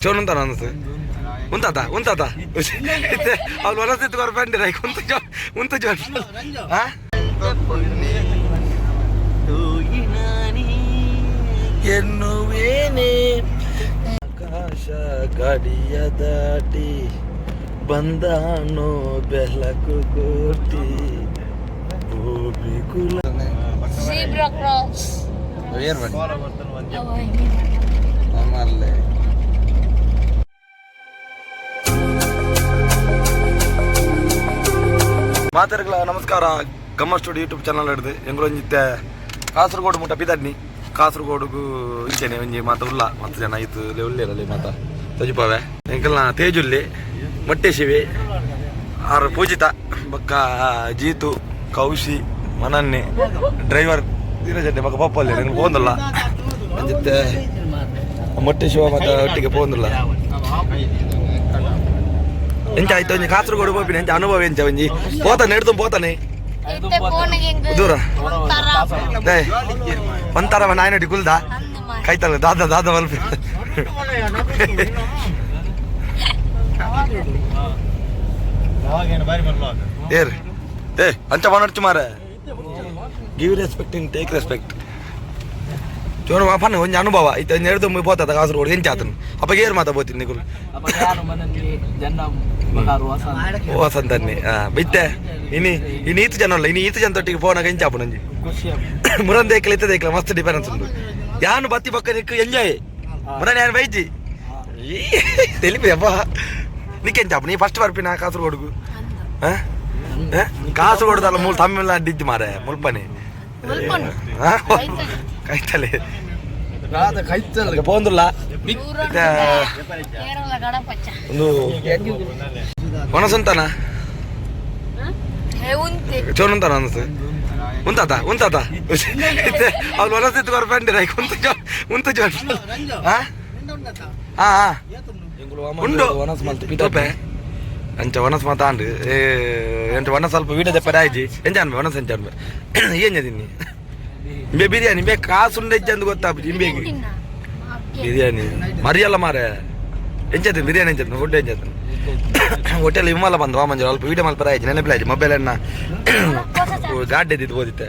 Zone ಉಂತಾನ ಅನಸು ಉಂತಾತ ಉಂತಾತ ಅವ್ಳು ವಲಸ ಎತ್ಕೊಂಡು ಬಂದಿರ ಈಗ ಉಂತ ಜೋ ಉಂತ ಜೋನ್ ಎನ್ನುವೇನೆ? ಆಕಾಶ ಗಡಿಯ ದಾಟಿ ಬಂದಾನು ಬೆಳಕು ಕೋಟಿ. ಭೂಮಿ ಕುಲ ಏರ್ಬೇಕು ನಮ್ಮಲ್ಲೇ. ಮಾತರಿಗಳ ನಮಸ್ಕಾರ. ಗಮ್ಮ ಸ್ಟುಡಿಯೋ ಯೂಟ್ಯೂಬ್ ಚಾನಲ್ ಹಿಡಿದು ಎಂಗ್ಳು ಒಂಜಿತ್ತೆ ಕಾಸರಗೋಡು ಮುಟ್ಟ ಬಿದ್ದಾಡ್ನಿ ಕಾಸರಗೋಡುಗು ಇಂಚೆನೆ ಒಂಜಿ ಮಾತ ಉಲ್ಲ. ಮತ್ತೆ ಜನ ಇತ್ತು ಉಳ್ಳೇರಲ್ಲಿ ಮಾತ. ತಜಿಪಾವೆ. ಎಂಕಲ್ನ ತೇಜುಲ್ಲಿ, ಮೊಟ್ಟೆಶಿವಿ, ಆರು ಪೂಜಿತ, ಬಕ್ಕ, ಜೀತು, ಕೌಶಿ, ಮನನ್ನಿ, ಡ್ರೈವರ್ ಧೀರಜಡ್ಡೆ ಬಕ್ಕ ಪಪ್ಪಲ್ಲಿ. ನಂಗೆ ಹೋಗಲ್ಲ ಅಂಜಿತ್ತೆ ಮೊಟ್ಟೆ ಶಿವ ಮತ್ತೆ ಒಟ್ಟಿಗೆ ಪೋಂದಿಲ್ಲ ಎಂಚ ಆಯ್ತು? ಒಂಜಿ ಕಾಸರಗೋಡು ಹೋಗಿ ಎಂಚ ಅನುಭವ ಎಂಚ ಒಂಜಿ ಪೋತಾನೆ ಹಿಡ್ದು ಪೋತಾನೆ ದೂರ. ದೇ ಒಂಥರ ನಾಯಿನಡಿ ಕುಲ್ದ Anu mah. ಕೈತಲ್ಲ ದಾದ ದಾದ ಮಲ್ಪ ಏರ್ ಏ ಅಂಚ ಮಾಡರ್ಚು ಮಾರ ಗಿವ್ ಇನ್ ಟೇಕ್ ರೆಸ್ಪೆಕ್ಟ್ ಚೋನ ಪನ್ನ ಒಂಜಿ ಅನುಭವ ಇತ್ತ ಒಂಜಿ ಹಿಡ್ದು ಪೋತದ ಕಾಸರಗೋಡು ಎಂಚ ಆತನು ಅಪ್ಪ ಏರ್ ಮಾತಾ ಬೋತೀನಿ ನಿಗುಲ್ apa ಯಾರು ಮನೆಯಲ್ಲಿ ಜನ ಬಹಾರು ವಸಂತ ಓ ಸಂತನ್ನಿ ಹಾ ಬಿತ್ತೆ ಇನಿ ಇನಿ ಈತು ಜನ ಅಲ್ಲ ಇನಿ ಈತು ಜನ ತೊಟ್ಟಿಗೆ ಫೋನ್ ಎಂಚ ಆಪು ನಂಜಿ ಖುಷಿ ಮುರನ್ ದೇಕ್ಲ ಇತ್ತ ದೇಕ್ಲ ಮಸ್ತ್ ಡಿಫರೆನ್ಸ್ ಉಂಟು ಯಾನು ಬತ್ತಿ ಪಕ್ಕ ನಿಕ್ಕು ಎಂಜಾಯ್ ಮುರನ್ ಯಾನು ಬೈಜಿ తెలిపి అబ్బా నీకేం చెప్పు నీ ఫస్ట్ పడిపోయిన కాసరగోడుకు కాసరగోడు దాని మూడు తమిళ అడ్డిద్ది మారే ముల్పని ಕಾಯ್ತಲೆ ಬಂದಿಲ್ಲ ಒಂದು ಒಣಸುಂತಾನ ಚೋನುಂತಾನ ಅನಿಸ್ತದೆ ಉಂತಾತ ಉಂತಾತ. ಅವ್ರು ಒಣಸಿತ್ತು ಬರ್ಬಂದಿರ ಉಂತ ಜೋ ಉಂತ ಜೋ ಹಾ? ಹಾ ಉಂಡು. ಒಣಸು ಮಲ್ತು. ಪಿತೋಪೆ ಅಂಚ ವನಸ್ ಮಾತಾಂಡು ಎಂಟ ವನಸ್ ಸ್ವಲ್ಪ ವೀಡಿಯೋ ದೆಪ್ಪರೆ ಆಯ್ಜಿ ಎಂಜಾನ್ ವನಸ್ ಎಂಜಾನ್ ಏನ್ ತಿನ್ನಿ? ಇಂಬೆ ಬಿರಿಯಾನಿ ಇಂಬೆ ಕಾಸು ಉಂಡೆ ಗೊತ್ತಾಗ್ಬಿಟ್ಟು ಇಂಬೆಗೆ ಬಿರಿಯಾನಿ. ಮರಿಯಲ್ಲ ಮಾರೆ. ಎಂಚತ್ತೆ ಬಿರಿಯಾನಿ ಎಂಚತ್ತೆ ಫುಡ್ ಎಂಚತ್ತೆ ಹೋಟೆಲ್ ಇಮ್ಮಲ್ಲ ಬಂದು ವಾಮಂಜ ಅಲ್ಪ ವೀಡಿಯೋ ಮಲ್ಪ ಆಯ್ತು ನೆನಪಿಲ್ಲ ಆಯ್ತು ಮೊಬೈಲ್ ಅನ್ನ. ಗಾಡಿ ಎದ್ದಿದ್ದು ಓದಿತ್ತೆ.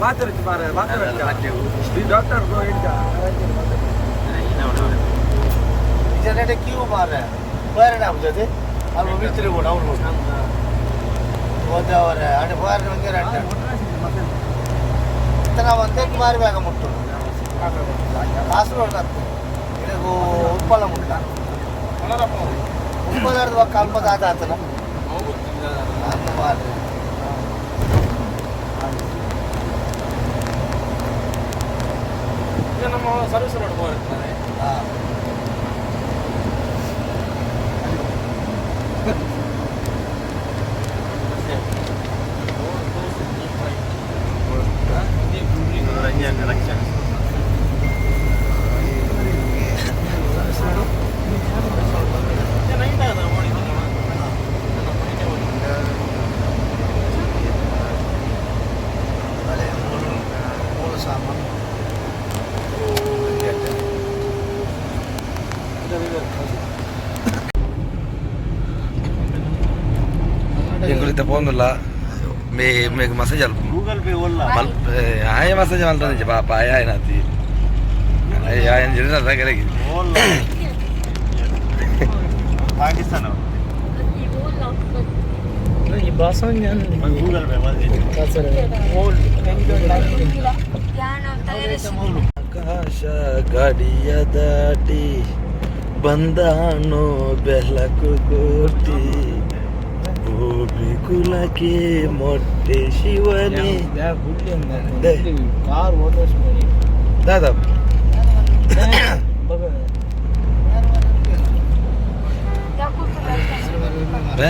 ಮಾತಾಡ್ತಿ ಮಾರೆ ಮಾತಾಡ್ತಿ ಡಾಕ್ಟರ್ ಜನತೆ ಕ್ಯೂ ಮಾರ ಬೇರೆ ಆಗ್ತದೆ ಅಲ್ಲಿ ಮಿಸ್ತ್ರಿ ಕೂಡ ಅವ್ರು ಹೋದವರ ಅಡೆ ಬಾರಿ ಬಗ್ಗೆ ರಂಟ ನಾವು ಒಂದೇ ಮಾರಬೇಕ ಮುಟ್ಟು ಕಾಸರಗೋಡು ಕತ್ತು ಇದು ಉಪ್ಪಳ ಮುಟ್ಟ ಉಪ್ಪಲಾರ್ದು ಒಕ್ಕ ಅಲ್ಪದ ಆದ ಆತನ ಅಂತ ಮಾರಿ ನಮ್ಮ ಸರ್ವಿಸ್ ರೋಡ್ ಹೋಗ್ತಾರೆ ఫోన్లా మీ మీకు మెసేజ్ గూగుల్ పే ఆయన మెసేజ్ వెళ్తుంది పాప ఆయన ఆయన జరిగిన దగ్గరికి పాకిస్తాన్ గూగుల్ పే ಆಕಾಶ ಗಡಿಯ ದಾಟಿ ಬಂದಾನು ಬೆಳಕು ಕೋಟಿ ಭೂಮಿ ಕುಲಕ್ಕೆ ಮೊಟ್ಟೆ ಶಿವನೇ ದೇ. ಕಾರ್ ಓಡಿಸ್ ಮಾಡಿ ದಾದಾ ಬೇ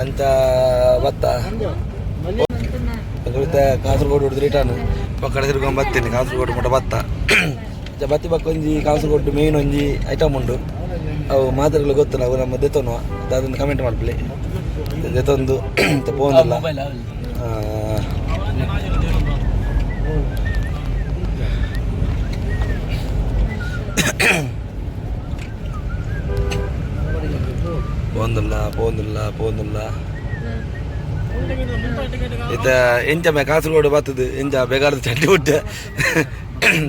ಅಂತ ಭತ್ತ ಕಾಸರಗೋಡು ಹೊಡೆದು ರಿಟರ್ನ್ ಪಕ್ಕಡೆ ತಿರ್ಕೊಂಡು ಬರ್ತೀನಿ ಕಾಸರಗೋಡು ಮಟ್ಟ ಭತ್ತ ಬತ್ತಿ ಪಕ್ಕ ಒಂಜಿ ಕಾಸರಗೋಡು ಮೇನ್ ಒಂಜಿ ಐಟಮ್ ಉಂಡು ಅವು ಮಾತ್ರೆಗಳು ಗೊತ್ತಿಲ್ಲ ಅವು ನಮ್ಮ ದೆತ್ತೋನು ಅದನ್ನು ಕಮೆಂಟ್ ಮಾಡ್ಬಿಡಿ. ದೆತ್ತೊಂದು ಅಲ್ಲ. ಮೊಬೈಲ್ പോകുന്നില്ല പോകുന്നില്ല പോകുന്നില്ല ಇತ್ತ ಎಂಚ ಮೇ ಕಾಸರಗೋಡು ಬರ್ತದ ಎಂಚ ಬೇಕಾದ ಚಟ್ಟಿ ಬಿಟ್ಟ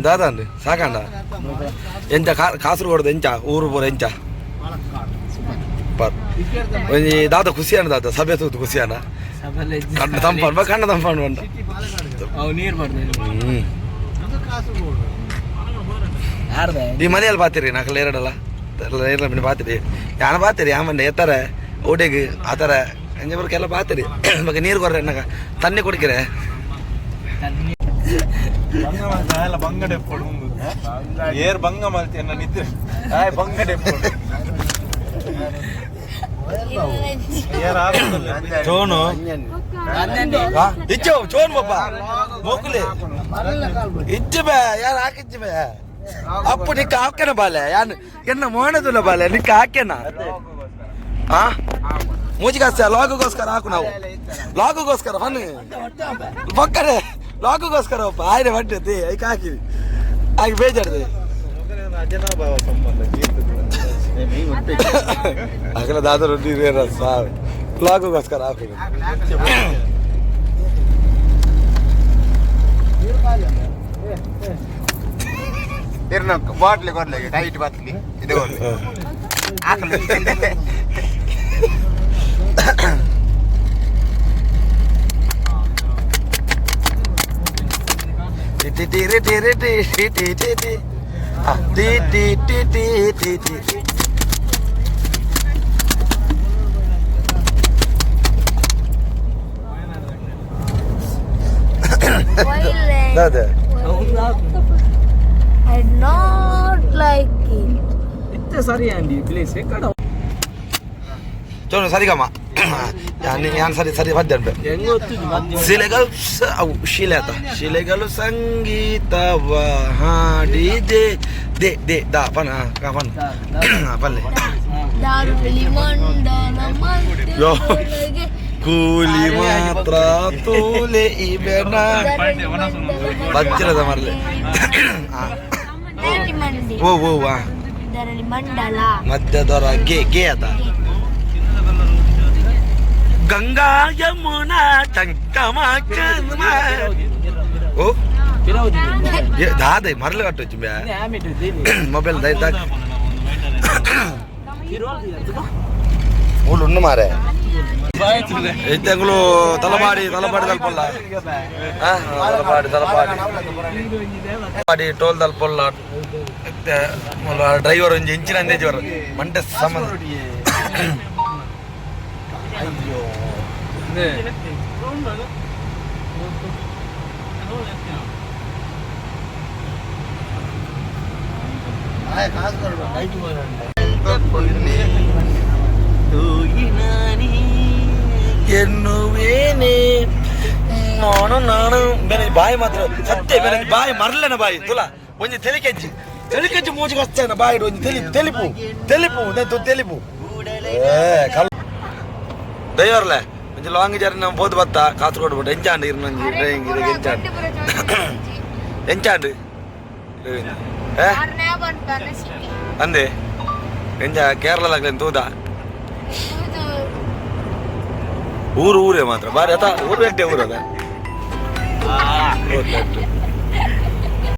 ದಾದಾಂಡು ಸಾಕಂಡ ಎಂಚ ಕಾ- ಕಾಸರಗೋಡು ಎಂಚ ಊರು ಪೂರ ಎಂಚ ಬರ್ ಒಂಜಿ ದಾದ ಖುಷಿಯಾನ ದಾದ ಸಭೆ ತೂತು ಖುಷಿಯಾನ ಕಣ್ಣ ತಂಪನ್ ಬಾ ಕಣ್ಣ ತಂಪನ್ ಬಂಡ ಅವು ನೀರು ಬರ್ತದೆ ಹ್ಮ್ ಯಾರ್ದ ಈ ಮನೆಯಲ್ಲಿ ಬಾತಿರಿ ನಾಲ್ಕಲ್ಲ ಎರಡಲ್ಲ ಎರಡಲ್ಲ ಮನೆ ಬಾತಿರಿ ಯಾನ ಬಾತಿರಿ ಆಮಂಡೆ ಎತ್ತರ ಓಡೆಗ್ ಆ ಥರ ಅಂಜೆ ಬರ್ಕೆಲ್ಲ ಬಾತಿರಿ ಮಗ ನೀರು ಕೊರ್ರೆ ನಾಗ ತನ್ನಿ ಕುಡಿಕಿರೆ ಬಂಗ ಮಲ್ತ ಎಲ್ಲ ಬಂಗಡೆ ಎಪ್ಪಡು ಮುಂದು ಏರ್ ಬಂಗ ಮಲ್ತಿ ಅನ್ನ ನಿದ್ರೆ ಆಯ್ ಬಂಗಡೆ ಎಪ್ಪಡು ಏರ್ ಆಗುದಿಲ್ಲ ಚೋನು ಇಚ್ಚು ಚೋನ್ ಬಪ್ಪ ಮೋಕುಲೆ ಇಚ್ಚು ಬೇ ಯಾರು ಹಾಕಿಚ್ಚು ಬೇ ಅಪ್ಪು ಹಾಕ್ಯನ ಬಾಲೆ? ಯಾನ್ ಎನ್ನ ಮೋಣದುಲ್ಲ ಬಾಲೆ? ನಿಕ್ಕ ಹಾಕ್ಯನ? ಆ? ಮೂಜಿಗಾಸ್ತ ಲಾಗುಗೋಸ್ಕರ ಹಾಕು ನಾವು. ಲಾಗುಗೋಸ್ಕರ ಬನ್ನಿ ಬಕ್ಕರೆ, ಲಾಗುಗೋಸ್ಕರ ಅಪ್ಪ ಆಯ್ರೆ ಬಡ್ಡತಿ ಅದಕ್ಕೆ ಹಾಕಿ. ಹಾಗೆ ಬೇಜಾಡ್ದೆ ಅಗಲ ದಾದರು ನೀರೇನ ಸಾವು ಲಾಗುಗೋಸ್ಕರ ಹಾಕು. ಇರ್ನ ಬಾಟ್ಲಿ ಕೊಡ್ಲಿಕ್ಕೆ ಟೈಟ್ ಬಾಟ್ಲಿ ಇದು ಕೊಡ್ಲಿ ಹಾಕಲು ಟಿ ಯಾನ್ ಸರಿ ಸರಿ ಪದ್ಯ ಉಂಟು ಹೆಂಗ್ ಗೊತ್ತಿದ್ದು ಬಂದಿ ಶಿಲೆಗಳು ಅವು ಶಿಲೆ ಆತ ಶಿಲೆಗಳು ಸಂಗೀತವ ಹಾಡಿ ದೇ ದೇ ದಾ ಪನ ಕಾ ಪನ ಪಲ್ಲೆ. ಯೋ. ಮಧ್ಯದೊಳಗೆ ಕೂಲಿ ಮಾತ್ರ ತೂಲೆ ಇವೆನ ವಜ್ರದ ಮರಲೆ. ಓ ಓ ವಾ. ಇದರಲ್ಲಿ ಮಂಡಲ ಮಧ್ಯದೊರ ಗೆ ಗೆ ಆತ ಗಂಗಾ ಯಮುನಾ ಟಂಕಮ ಕನ್ಮ ಓ ಪಿರೌದಿ ಏ, ದಾದೆ ಮರಳು ಕಟ್ಟೊಚ್ಚು ಬ್ಯಾ ಆಮೇಲೆ ದೇನಿ ಮೊಬೈಲ್ ದೈ ತಾಕ್ ಪಿರೌದಿ ಅದು ಊಳು ಉಣ್ಣು ಮಾರೆ ಬಾಯ್ತದೆ ಇತ್ತೆಂಗಳು ತಲಪಾಡಿ ತಲಪಾಡಿ ತಲಪಲ್ಲ ಆ, ತಲಪಾಡಿ ತಲಪಾಡಿ ತಲಪಾಡಿ ಟೋಲ್ ತಲಪಲ್ಲ ಮತ್ತೆ ಡ್ರೈವರ್ ಒಂಜಿ ಇಂಚಿನ ಅಂದೇಜ್ ಬರ ಮಂಡೆ ಸಂಬಂಧ ಅಯ್ಯೋ ಆಯ್ ಕಾಸು ಕೊಡ್ಬೇಕು ಎನ್ನುವೇನೆ ನಾನು ನಾನು ಬೇರೆ ಬಾಯಿ ಮಾತ್ರ ಸತ್ಯ ಬೇರೆ ಬಾಯಿ ಮರಲನ ಬಾಯಿ ತುಲ ಒಂಜಿ ತೆಲಿಕೆಜ್ಜಿ ತೆಲಿಕೆಜ್ಜಿ ಒಂಜಿ ತೆಲಿ ತೆಲಿಪು. ತೆಲಿಪು ನೆತ್ತು ತೆಲಿಪು. ಏ ಕಲ್ ದೈವರ್ಲೆ ಒಂಜಿ ಲಾಂಗ್ ಜರ್ನಿ ನಾವು ಬೋದು ಬತ್ತ ಕಾಸರಗೋಡು ಬಿಟ್ಟು ಎಂಚಾಂಡ್ ಇರ್ನೊಂಜಿ ಡ್ರೈವಿಂಗ್ ಇದು ಎಂಚಾಂಡ್ ಎಂಚಾಂಡ್ ಅಂದೆ ಎಂಜ ಕೇರಳದಾಗ್ಲೇನು ತೂದ ಊರು ಊರೇ ಮಾತ್ರ. ಬಾರಿ ಅತ ಊರು ಎಟ್ಟೆ ಊರದ